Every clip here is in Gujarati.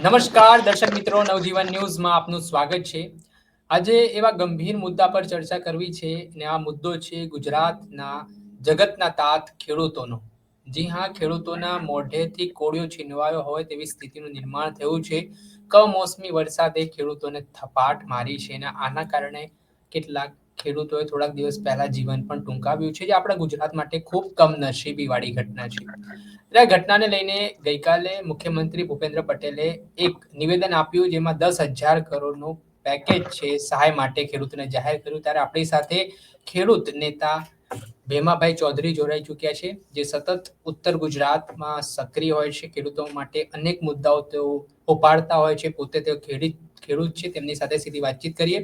નમસ્કાર, દર્શક મિત્રો, નવજીવન ન્યૂઝમાં આપનું સ્વાગત છે. આજે એવા ગંભીર મુદ્દા પર ચર્ચા કરવી છે ને આ મુદ્દો છે ગુજરાતના જગતના તાત ખેડૂતોનો. જી હા, ખેડૂતોના મોઢેથી કોળિયો છીનવાયો હોય તેવી સ્થિતિનું નિર્માણ થયું છે. કમોસમી વરસાદે ખેડૂતોને થપાટ મારી છે અને આના કારણે કેટલાક ખેડૂતોએ થોડાક દિવસ પહેલા જીવન પણ ટૂંકાવ્યું છે, જે આપણા ગુજરાત માટે ખૂબ કમનસીબી વાળી ઘટના છે. એટલે ઘટનાને લઈને ગઈકાલે મુખ્યમંત્રી ભૂપેન્દ્ર પટેલે એક નિવેદન આપ્યું, જેમાં દસ હજાર કરોડનું પેકેજ છે, સહાય માટે ખેડૂતોને જાહેર કર્યું. ત્યારે આપણી સાથે ખેડૂત નેતા ભેમાભાઈ ચૌધરી જોડાઈ ચૂક્યા છે, જે સતત ઉત્તર ગુજરાતમાં સક્રિય હોય છે. ખેડૂતો માટે અનેક મુદ્દાઓ તેઓ ઉપાડતા હોય છે, પોતે તેઓ ખેડૂત ખેડૂત છે, તેમની સાથે સીધી વાતચીત કરીએ.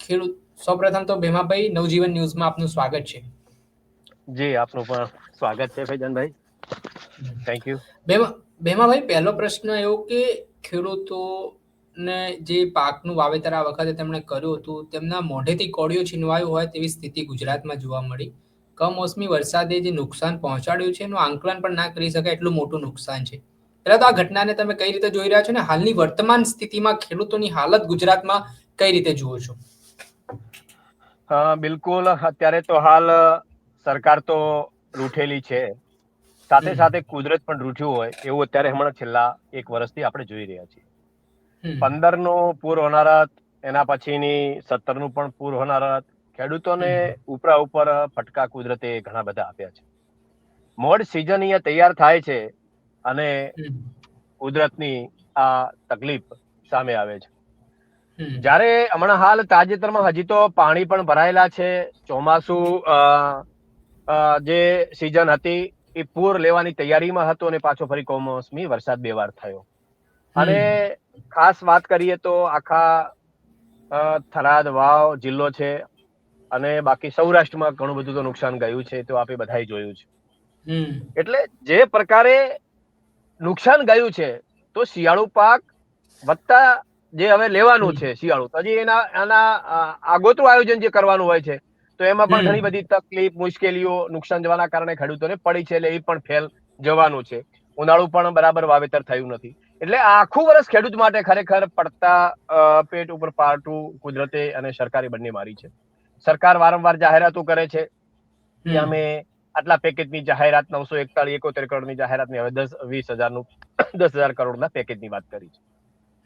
ખેડૂત સૌપ્રથમ તો ભેમાભાઈ નવજીવન ન્યૂઝમાં આપનું સ્વાગત છે. જી આપનું પણ સ્વાગત છે ફૈજાનભાઈ થેન્ક યુ ભેમા ભેમાભાઈ પહેલો પ્રશ્ન એવો કે ખેડૂતોને જે પાકનું વાવેતર આ વખતે તેમણે કર્યું હતું તેમના મોઢેથી કોળિયો છીનવાયું હોય તેવી સ્થિતિ ગુજરાતમાં જોવા મળી. કમોસમી વરસાદે જે નુકસાન પહોંચાડ્યું છે એનું આંકલન પણ ના કરી શકાય એટલું મોટું નુકસાન છે. પહેલા તો આ ઘટનાને તમે કઈ રીતે જોઈ રહ્યા છો ને? હાલની વર્તમાન સ્થિતિમાં ખેડૂતોની હાલત ગુજરાતમાં કઈ રીતે જુઓ છો? બિલકુલ. અત્યારે તો હાલ સરકાર તો રૂઠેલી છે. સાથે સાથે કુદરત પણ રૂઠ્યું હોય એવું અત્યારે હમણાં છેલ્લા એક વર્ષથી આપણે જોઈ રહ્યા છીએ. પંદરનું પૂર હોનારત એના પછીની સત્તરનું પણ પૂર હોનારત ખેડૂતોને ઉપરા ઉપર ફટકા કુદરતે ઘણા બધા આપ્યા છે. મોડ સિઝન અહીંયા તૈયાર થાય છે અને કુદરતની આ તકલીફ સામે આવે છે. જ્યારે હમણાં હાલ તાજેતરમાં હજી તો પાણી પણ ભરાયેલા છે ચોમાસું જે સિઝન હતી એ પૂર લેવાની તૈયારીમાં હતો અને પાછો ફરી કમોસમી વરસાદ બે વાર થયો. અને ખાસ વાત કરીએ તો આખા થરાદ વાવ જિલ્લો છે અને બાકી સૌરાષ્ટ્રમાં ઘણું બધું તો નુકસાન ગયું છે તો આપણે બધાએ જોયું છે. એટલે જે પ્રકારે નુકસાન ગયું છે તો શિયાળુ પાક વત્તા જે હવે લેવાનું છે શિયાળુ. તો હજી એના આના આગોતરું આયોજન જે કરવાનું હોય છે તો એમાં પણ ઘણી બધી તકલીફ મુશ્કેલીઓ નુકસાન જવાના કારણે ખેડૂતોને પડી છે એટલે એ પણ ફેલ જવાનું છે. ઉનાળુ પણ બરાબર વાવેતર થયું નથી. એટલે આખું વર્ષ ખેડૂત માટે ખરેખર પડતા પેટ ઉપર પાટું કુદરતે અને સરકારે બંને મારી છે. સરકાર વારંવાર જાહેરાતો કરે છે કે અમે આટલા પેકેજની જાહેરાત નવસો એકતાળીસ એકોતેર કરોડની જાહેરાતની હવે દસ વીસ હજારનું દસ હજાર કરોડના પેકેજની વાત કરી છે.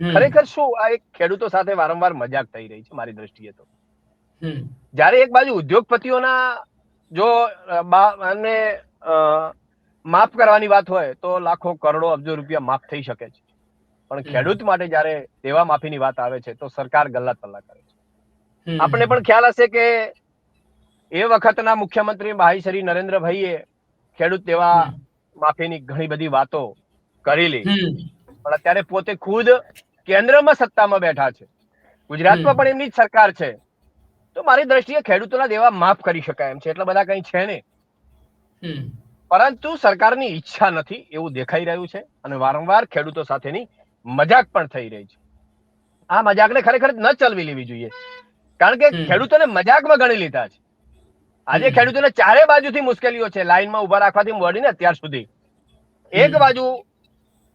ખરેખર શું આ એક ખેડૂતો સાથે વારંવાર મજાક થઈ રહી છે મારી દ્રષ્ટિએ તો. જ્યારે એક બાજુ ઉદ્યોગપતિઓના જો અને માફ કરવાની વાત હોય તો લાખો કરોડો અબજો રૂપિયા માફ થઈ શકે છે. પણ ખેડૂત માટે જ્યારે દેવા માફીની વાત આવે છે તો સરકાર ગલ્લા તલ્લા કરે છે. આપણે પણ ખ્યાલ હશે કે એ વખતના મુખ્યમંત્રી ભાઈ શ્રી નરેન્દ્રભાઈએ ખેડૂત દેવા માફીની ઘણી બધી વાતો કરેલી. પણ અત્યારે પોતે ખુદ કેન્દ્રમાં સત્તામાં બેઠા છે. ગુજરાતમાં પણ એમની જ સરકાર છે. તો મારી દ્રષ્ટિએ ખેડૂતોના દેવા માફ કરી શકાય એમ છે. એટલા બધા કઈ છે નહીં. પરંતુ સરકારની ઈચ્છા નથી એવું દેખાઈ રહ્યું છે અને વારંવાર ખેડૂતો સાથેની મજાક પણ થઈ રહી છે. આ મજાકને ખરેખર ન ચલવી લેવી જોઈએ. કારણ કે. ખેડૂતોને મજાકમાં ગણી લીધા છે. આજે ખેડૂતોને ચારે બાજુથી મુશ્કેલીઓ છે. લાઈનમાં ઊભા રાખવાથી મળીને અત્યાર સુધી. એક બાજુ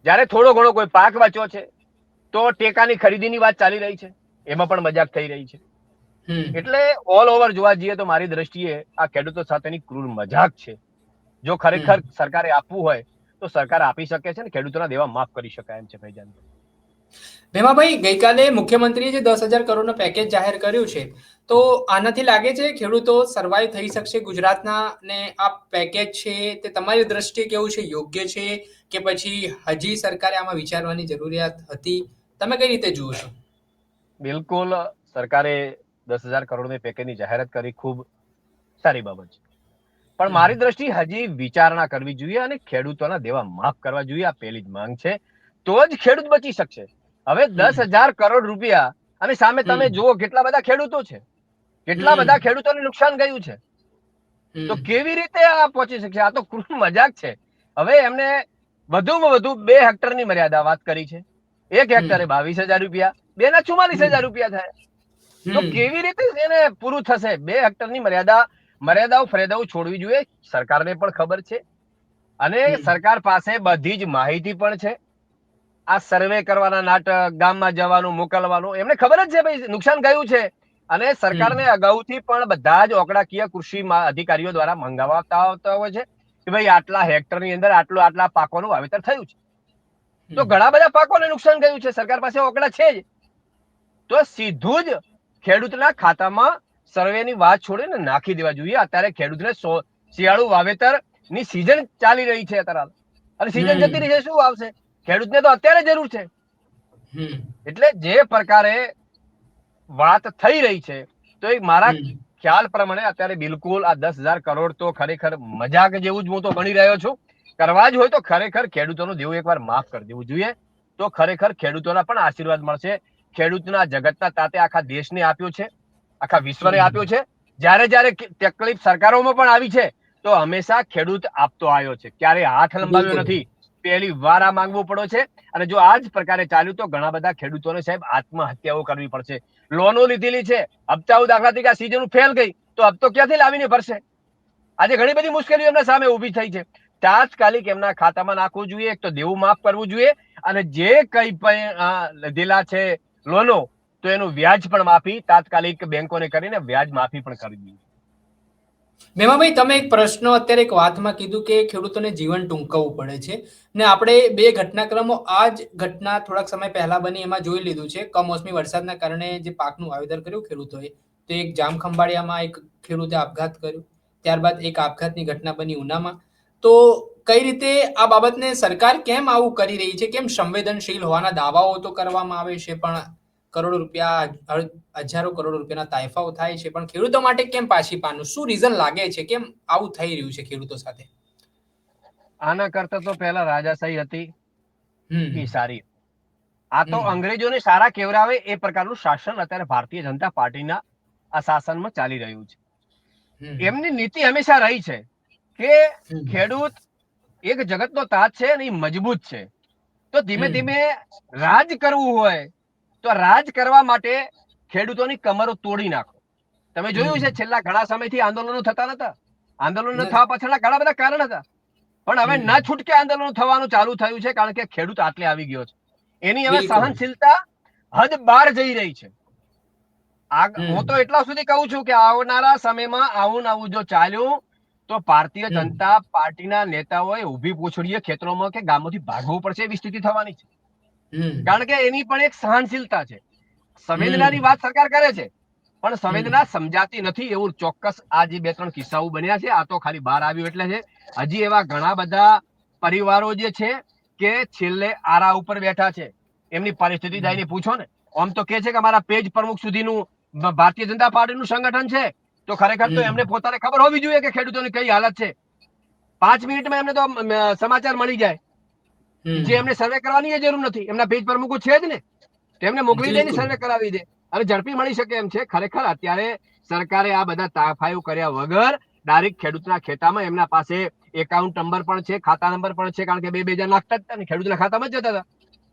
જ્યારે થોડો ઘણો કોઈ પાક વાંચ્યો છે તો ટેકાની ખરીદીની વાત ચાલી રહી છે. એમાં પણ મજાક થઈ રહી છે. એટલે ઓલ ઓવર જોવા જઈએ તો મારી દ્રષ્ટિએ આ ખેડૂતો સાથેની ક્રૂર મજાક છે. જો ખરેખર સરકારે આપવું હોય તો સરકાર આપી શકે છે ને ખેડૂતોના દેવા માફ કરી શકાય એમ છે ભાઈજાન. ભેમાભાઈ ગઈકાલે મુખ્યમંત્રીએ જે દસ હજાર કરોડનું પેકેજ જાહેર કર્યું છે તો આનાથી લાગે છે ખેડૂતો સર્વાઈવ થઈ શકશે ગુજરાતના ને આ પેકેજ છે તે તમારી દ્રષ્ટિએ કેવું છે? યોગ્ય છે કે પછી હજી સરકારે આમાં વિચારવાની જરૂરિયાત હતી? તમે કઈ રીતે જુઓ છો? બિલકુલ સરકારે દસ હજાર કરોડની પેકેજની જાહેરાત કરી ખૂબ સારી બાબત છે. પણ મારી દ્રષ્ટિ હજી વિચારણા કરવી જોઈએ અને ખેડૂતોના દેવા માફ કરવા જોઈએ આ પહેલી જ માંગ છે. તો જ ખેડૂત બચી શકશે. હવે દસ હજાર કરોડ રૂપિયા અને સામે તમે જુઓ કેટલા બધા ખેડૂતો છે. કેટલા બધા ખેડૂતોને નુકસાન ગયું છે. તો કેવી રીતે આ પહોંચી શકશે? આ તો કૃષિ મજાક છે. હવે એમને વધુમાં વધુ બે હેક્ટરની મર્યાદા વાત કરી છે. એક હેક્ટરે બાવીસ હજાર રૂપિયા બે ના ચુમાલીસ હજાર રૂપિયા થાય. તો કેવી રીતે એને પૂરું થશે? બે હેક્ટરની મર્યાદા મર્યાદાઓ ફરિયાદાઓ છોડવી જોઈએ સરકારને પણ ખબર છે. અને સરકાર પાસે બધી જ માહિતી પણ છે. આ સર્વે કરવાના નાટક ગામમાં જવાનું મોકલવાનું એમને ખબર જ છે ભાઈ નુકસાન ગયું છે? અને સરકારને અગાઉથી પણ બધા જ ઓકડાકીય કૃષિ અધિકારીઓ દ્વારા મંગાવતા આવતા હોય છે કે ભાઈ આટલા હેક્ટરની અંદર આટલું આટલા પાકોનું વાવેતર થયું છે. તો ઘણા બધા પાકોને નુકસાન ગયું છે. સરકાર પાસે ઓકડા છે જ. તો સીધું જ ખેડૂતના ખાતામાં સર્વેની વાત છોડીને નાખી દેવા જોઈએ. અત્યારે ખેડૂતને શિયાળુ વાવેતરની સિઝન ચાલી રહી છે અત્યારે. અને સિઝન જતી રહી છે શું આવશે? ખેડૂતને તો અત્યારે જરૂર છે. એટલે જે પ્રકારે વાત થઈ રહી છે તો એ મારા ખ્યાલ પ્રમાણે અત્યારે બિલકુલ આ દસ હજાર કરોડ તો ખરેખર મજાક જેવું જ હું તો ગણી રહ્યો છું. કરવા જ હોય તો ખરેખર ખેડૂતોનું દેવું એકવાર માફ કરી દેવું જોઈએ. તો ખરેખર ખેડૂતોના પણ આશીર્વાદ મળશે. ખેડૂતના જગતના તાતે આખા દેશને આપ્યો છે. આખા વિશ્વને આપ્યો છે. જ્યારે જ્યારે તકલીફ સરકારોમાં પણ આવી છે તો હંમેશા ખેડૂત આપતો આવ્યો છે. ક્યારે હાથ લંબાવ્યો નથી પહેલી વાર આ માંગવું પડ્યો છે. અને જો આ જ પ્રકારે ચાલ્યું તો ઘણા બધા ખેડૂતોને સાહેબ આત્મહત્યાઓ કરવી પડશે. લોનો લીધેલી છે. હપ્તાઓ દાખલા તરીકે આ ફેલ ગઈ તો હપ્તો ક્યાંથી લાવીને ભરશે? આજે ઘણી બધી મુશ્કેલીઓ એમના સામે ઊભી થઈ છે. તાત્કાલિક એમના ખાતામાં નાખવું જોઈએ તો દેવું માફ કરવું જોઈએ અને જે કઈ પણ લીધેલા છે લોનો, તો એનું વ્યાજ પણ માફી, તાત્કાલિક બેંકોને કરીને વ્યાજ માફી પણ કરવી જોઈએ મેમાભાઈ, તમે એક પ્રશ્ન અત્યારે એક વાતમાં કીધું કે ખેડૂતોને જીવન ટૂંકવવું પડે છે ને આપણે બે ઘટનાક્રમો, આ જ ઘટના થોડાક સમય પહેલા બની એમાં જોઈ લીધું છે. કમોસમી વરસાદના કારણે જે પાકનું વાવેતર કર્યું ખેડૂતોએ, તો એક જામખંભાળિયામાં એક ખેડૂતે આપઘાત કર્યો. ત્યારબાદ એક આપઘાતની ઘટના બની ઉનામાં. તો કઈ રીતે આ બાબતને સરકાર કેમ આવું કરી રહી છે? કેમ સંવેદનશીલ હોવાના દાવાઓ તો કરવામાં આવે છે પણ કરોડો રૂપિયા હજારો કરોડ રૂપિયાના તાયફાઓ થાય છે પણ ખેડૂતો માટે કેમ પાછી પાનું? શું રીઝન લાગે છે? કેમ આવું થઈ રહ્યું છે ખેડૂતો સાથે? આના કરતા તો પહેલા રાજાશાહી હતી. એ સારી. આ તો અંગ્રેજોને સારા કેવરાવે એ પ્રકારનું શાસન અત્યારે ભારતીય જનતા પાર્ટીના આ શાસનમાં ચાલી રહ્યું છે. એમની નીતિ હંમેશા રહી છે. કે ખેડૂત એક જગતનો તાજ છે અને મજબૂત છે. તો ધીમે ધીમે રાજ કરવું હોય તો રાજ કરવા માટે ખેડૂતોની કમરો તોડી નાખો. તમે જોયું છે છેલ્લા ઘણા સમયથી આંદોલનો થતા નતા? આંદોલનો થવા પાછળના ઘણા બધા કારણ હતા. પણ હવે ના છૂટકે આંદોલનો થવાનું ચાલુ થયું છે કારણ કે ખેડૂત આટલે આવી ગયો છે. એની હવે સહનશીલતા હદ બાર જઈ રહી છે. હું તો એટલા સુધી કહું છું કે આવનારા સમયમાં આવું ને આવું જો ચાલ્યું તો ભારતીય જનતા પાર્ટીના નેતાઓએ ઊભી પૂછડીએ ખેતરોમાં કે ગામોથી ભાગવું પડશે એવી સ્થિતિ થવાની છે. કારણ કે એની પણ એક સહનશીલતા છે. સંવેદનાની વાત સરકાર કરે છે પણ સંવેદના સમજાતી નથી એવું ચોક્કસ આ જે બે ત્રણ કિસ્સાઓ બન્યા છે. આ તો ખાલી બહાર આવ્યું એટલે છે. હજી એવા ઘણા બધા પરિવારો જે છે કે છેલ્લે આરા ઉપર બેઠા છે. એમની પરિસ્થિતિ જઈને પૂછો ને. આમ તો કે છે કે અમારા પેજ પ્રમુખ સુધીનું ભારતીય જનતા પાર્ટીનું સંગઠન છે. તો ખરેખર તો એમને પોતાને ખબર હોવી જોઈએ કે ખેડૂતોની કઈ હાલત છે. પાંચ મિનિટમાં એમને તો સમાચાર મળી જાય. જે એમને સર્વે કરવાની એ જરૂર નથી. એમના પેજ પ્રમુખો છે જ ને. તેમને મોકલી દે સર્વે કરાવી દે. અને ઝડપી મળી શકે એમ છે. ખરેખર અત્યારે સરકારે આ બધા તાફાયું કર્યા વગર ડાયરેક્ટ ખેડૂતના ખેતામાં એમના પાસે એકાઉન્ટ નંબર પણ છે ખાતા નંબર પણ છે કારણ કે બે બે હજાર નાખતા જ હતા ને. ખેડૂતના ખાતામાં જ જતા હતા.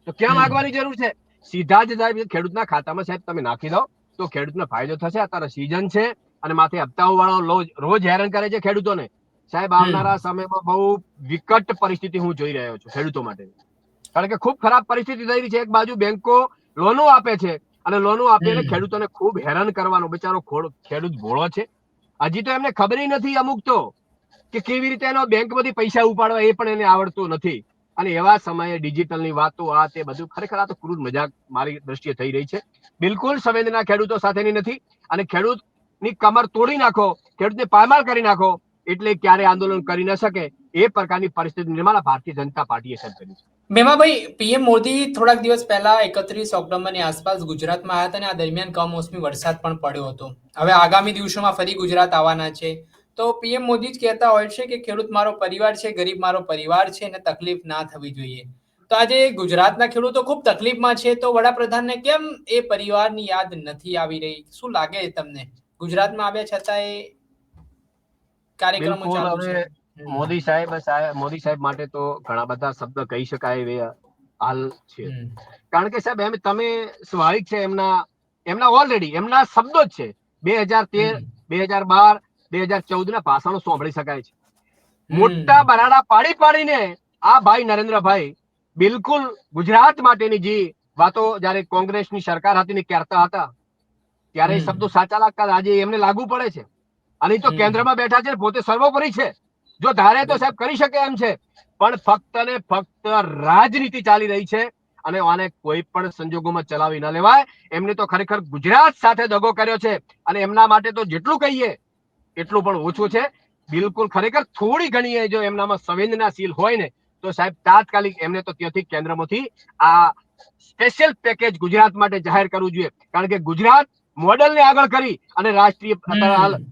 તો ક્યાં. માગવાની જરૂર છે? સીધા જ સાહેબ ખેડૂતના ખાતામાં સાહેબ તમે નાખી દો તો ખેડૂતને ફાયદો થશે. અત્યારે સીઝન છે. અને માથે હપ્તાઓ વાળો રોજ રોજ હેરાન કરે છે ખેડૂતોને. સાહેબ આવનારા સમયમાં બહુ વિકટ પરિસ્થિતિ હું જોઈ રહ્યો છું ખેડૂતો માટે. કારણ કે ખૂબ ખરાબ પરિસ્થિતિ થઈ રહી છે. એક બાજુ બેંકો લોનો આપે છે અને લોનો આપીને ખેડૂતોને ખૂબ હેરાન કરવાનો બિચારો ખેડૂત ભોળો છે. હજી તો એમને ખબર નથી અમુક તો કે કેવી રીતે એનો બેંકમાંથી પૈસા ઉપાડવા એ પણ એને આવડતું નથી. અને એવા સમયે ડિજિટલની વાતો આ તે બધું ખરેખર આ તો ક્રૂર મજાક મારી દ્રષ્ટિએ થઈ રહી છે. બિલકુલ સંવેદના ખેડૂતો સાથેની નથી અને ખેડૂતની કમર તોડી નાખો, ખેડૂતને પાયમાલ કરી નાખો, એટલે ક્યારે આંદોલન કરી ન શકે એ પ્રકારની પરિસ્થિતિ નિર્માણ ભારતીય જનતા પાર્ટીએ સર્જ કરી છે. મેમાભાઈ પીએમ મોદી થોડાક દિવસ પહેલા એકત્રીસ ઓક્ટોબરની આસપાસ ગુજરાતમાં આવ્યા હતા અને આ દરમિયાન કમોસમી વરસાદ પણ પડ્યો હતો. હવે આગામી દિવસોમાં ફરી ગુજરાત આવવાના છે. તો પીએમ મોદી જ કહેતા હોય છે કે ખેડૂત મારો પરિવાર છે, ગરીબ મારો પરિવાર છે અને તકલીફ ના થવી જોઈએ. તો આજે ગુજરાતના ખેડૂતો ખૂબ તકલીફમાં છે. તો વડાપ્રધાનને કેમ એ પરિવારની યાદ નથી આવી રહી? શું લાગે તમને? ગુજરાતમાં આવ્યા છતાં એ કાર્યક્રમો ચાલુ છે. મોદી સાહેબ મોદી સાહેબ માટે તો ઘણા બધા શબ્દ કહી શકાય એવે હાલ છે. કારણ કે સાહેબ એમ તમે સ્વાભાવિક છે એમના એમના ઓલરેડી એમના શબ્દો જ છે. બે હજાર તેર બે હજાર બાર બે હજાર ચૌદ ના ભાષણો સાંભળી શકાય છે. મોટા બરાડા પાડી પાડીને આ ભાઈ નરેન્દ્રભાઈ બિલકુલ ગુજરાત માટેની જે વાતો જયારે કોંગ્રેસની સરકાર હતી ને કહેતા હતા ત્યારે એ શબ્દો સાચા લાગતા આજે એમને લાગુ પડે છે. અને તો કેન્દ્રમાં બેઠા છે પોતે સર્વોપરી છે. જો ધારે તો સાહેબ કરી શકે એમ છે. પણ ફક્ત ને ફક્ત રાજનીતિ ચાલી રહી છે અને આને કોઈ પણ સંજોગોમાં ચલાવી ન લેવાય. એમને તો ખરેખર ગુજરાત સાથે દગો કર્યો છે. અને એમના માટે તો જેટલું કહીએ એટલું પણ ઓછું છે. બિલકુલ ખરેખર થોડી ઘણી એ જો એમનામાં સંવેદનાશીલ હોય ને તો સાહેબ તાત્કાલિક એમને તો ત્યાંથી કેન્દ્રમાંથી આ સ્પેશિયલ પેકેજ ગુજરાત માટે જાહેર કરવું જોઈએ. કારણ કે ગુજરાત મોડેલને આગળ કરી અને રાષ્ટ્રીય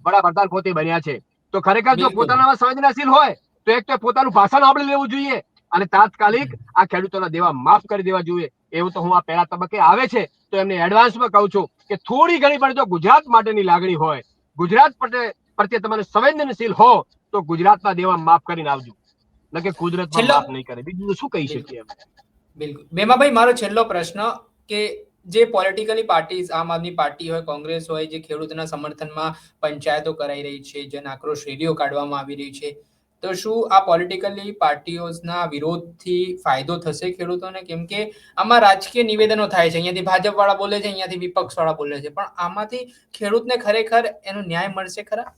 વડાપ્રધાન પોતે બન્યા છે. તો ખરેખર જો. પોતાનામાં સંવેદનાશીલ હોય તો એક તો પોતાનું ભાષણ આપણે લેવું જોઈએ અને તાત્કાલિક આ ખેડૂતોના દેવા માફ કરી દેવા જોઈએ. એવું તો હું આ પહેલા તબક્કે આવે છે. તો એમને એડવાન્સમાં કહું છું કે થોડી ઘણી પણ જો ગુજરાત માટેની લાગણી હોય ગુજરાત પ્રત્યે તમારે સંવેદનશીલ હો તો ગુજરાતના દેવા માફ કરીને આવજો. ન કે કુદરતમાં માફ નહીં કરે. બીજું શું કહી શકીએ બિલકુલ. ભીમાભાઈ મારો છેલ્લો પ્રશ્ન કે જે પોલિટિકલી પાર્ટીઝ આમ આદમી પાર્ટી હોય કોંગ્રેસ હોય જે ખેડૂતના સમર્થનમાં પંચાયતો કરાઈ રહી છે જન આક્રોશ રેલીઓ કાઢવામાં આવી રહી છે તો શું આ પોલિટિકલી પાર્ટીઓના વિરોધથી ફાયદો થશે ખેડૂતોને? કેમ કે આમાં રાજકીય નિવેદનો થાય છે. અહીંયાથી ભાજપ વાળા બોલે છે અહીંયાથી વિપક્ષ વાળા બોલે છે. પણ આમાંથી ખેડૂતને ખરેખર એનો ન્યાય મળશે ખરા?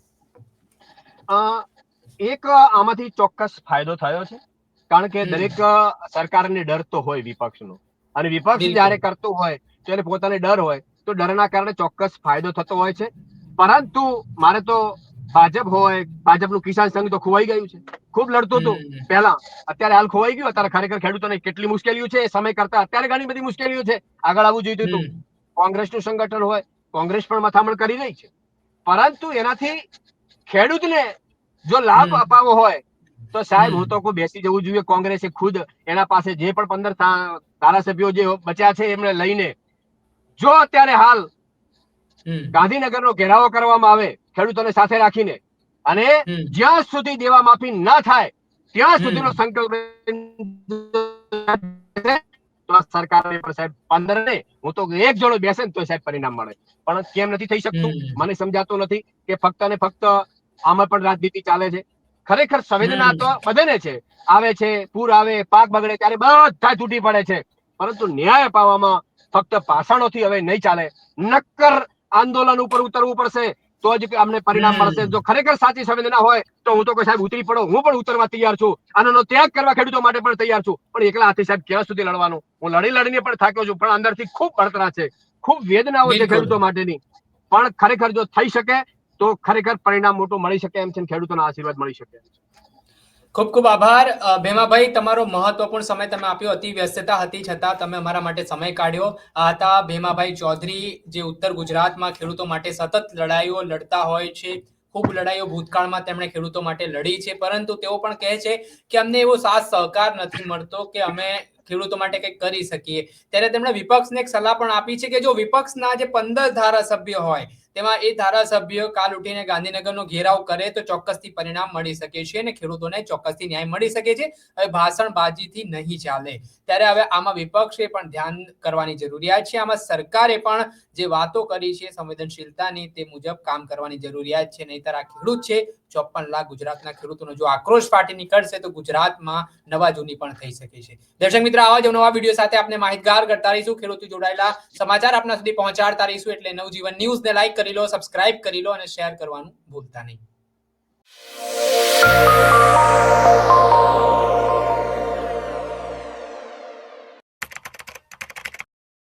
એક આમાંથી ચોક્કસ ફાયદો થયો છે. કારણ કે દરેક સરકારને ડર તો હોય વિપક્ષનો. અને વિપક્ષ જ્યારે કરતું હોય ત્યારે પોતાને ડર હોય તો ડરના કારણે ચોક્કસ ફાયદો થતો હોય છે. પરંતુ મારે તો ભાજપ હોય ભાજપનું કિસાન સંઘ તો ખોવાઈ ગયું છે. ખૂબ લડતું હતું. પહેલા અત્યારે હાલ ખોવાઈ ગયું. અત્યારે ખરેખર ખેડૂતોને કેટલી મુશ્કેલીઓ છે એ સમય કરતા અત્યારે ઘણી બધી મુશ્કેલીઓ છે. આગળ આવવું જોઈતું હતું. કોંગ્રેસનું સંગઠન હોય કોંગ્રેસ પણ મથામણ કરી રહી છે. પરંતુ એનાથી ખેડૂતને જો લાભ અપાવો અપાવવો હોય તો સાહેબ હું તો કોઈ બેસી જવું જોઈએ. કોંગ્રેસે ખુદ એના પાસે જે પણ પંદર ધારાસભ્યો જે બચ્યા છે એમને લઈને જો અત્યારે હાલ. ગાંધીનગરનો ઘેરાવો કરવામાં આવે ખેડૂતોને સાથે રાખીને અને જ્યાં સુધી દેવા માફી ન થાય ત્યાં સુધીનો સંકલ્પ સરકારને પણ સાહેબ પંદર ને હું તો એક જોડો બેસે ને તો સાહેબ પરિણામ મળે. પણ કેમ નથી થઈ શકતું? મને સમજાતું નથી કે ફક્ત ને ફક્ત આમાં પણ રાજનીતિ ચાલે છે. ખરેખર સંવેદના તો બધાને છે. આવે છે પૂર આવે પાક બગડે ત્યારે બધા તૂટી પડે છે. પરંતુ ન્યાય અપાવવામાં ફક્ત પાષાણોથી હવે નહીં ચાલે. નક્કર આંદોલન ઉપર ઉતરવું પડશે. તો જ અમને પરિણામ મળશે. જો ખરેખર સાચી સંવેદના હોય તો હું તો કોઈ સાહેબ ઉતરી પડો. હું પણ ઉતરવા તૈયાર છું. આનો ત્યાગ કરવા ખેડૂતો માટે પણ તૈયાર છું. પણ એકલા હાથે સાહેબ ક્યાં સુધી લડવાનું? હું લડી લડીને પણ થાક્યો છું પણ અંદરથી ખૂબ બળતરા છે. ખૂબ વેદનાઓ છે ખેડૂતો માટેની. પણ ખરેખર જો થઈ શકે તો ખરેખર પરિણામ મોટું મળી શકે એમ છે ખેડૂતોના આશીર્વાદ મળી શકે ખૂબ ખૂબ આભાર. ભેમાભાઈ, તમારો મહત્વપૂર્ણ સમય તમે આપ્યો. અતિ વ્યસ્તતા હતી છતાં તમે અમારા માટે સમય કાઢ્યો. આ હતા ભેમાભાઈ ચૌધરી, જે ઉત્તર ગુજરાતમાં ખેડૂતો માટે સતત લડાઈઓ લડતા હોય છે. ખૂબ લડાઈઓ ભૂતકાળમાં તેમણે ખેડૂતો માટે લડી છે. પરંતુ તેઓ પણ કહે છે કે અમને એવો સાથ સહકાર નથી મળતો કે અમે ખેડૂતો માટે કંઈક કરી શકીએ. ત્યારે તેમણે વિપક્ષને એક સલાહ પણ આપી છે કે જો વિપક્ષના જે પંદર ધારાસભ્ય હોય તેમાં એ ધારાસભ્ય કાલ ઉઠીને ગાંધીનગરનો ઘેરાવ કરે તો ચોક્કસથી પરિણામ મળી શકે છે અને ખેડૂતોને ચોક્કસથી ન્યાય મળી શકે છે. હવે ભાષણબાજીથી નહીં ચાલે. ત્યારે હવે આમાં વિપક્ષે પણ ધ્યાન કરવાની જરૂરિયાત છે. આમાં સરકારે પણ જે વાતો કરી છે સંવેદનશીલતાની તે મુજબ કામ કરવાની જરૂરિયાત છે. નહીતર આ ખેડૂત છે ચોપન લાખ ગુજરાતના ખેડૂતોનો જો આક્રોશ ફાટી નીકળશે તો ગુજરાતમાં નવા જૂની પણ થઈ શકે છે. દર્શક મિત્ર, આવા જ નવા વીડિયો સાથે આપણે માહિતગાર કરતા રહીશું. ખેડૂતો જોડાયેલા સમાચાર આપના સુધી પહોંચાડતા રહીશું. એટલે નવજીવન ન્યૂઝને લાઈક કરી લો સબસ્ક્રાઇબ કરી લો અને શેર કરવાનું ભૂલતા નહીં.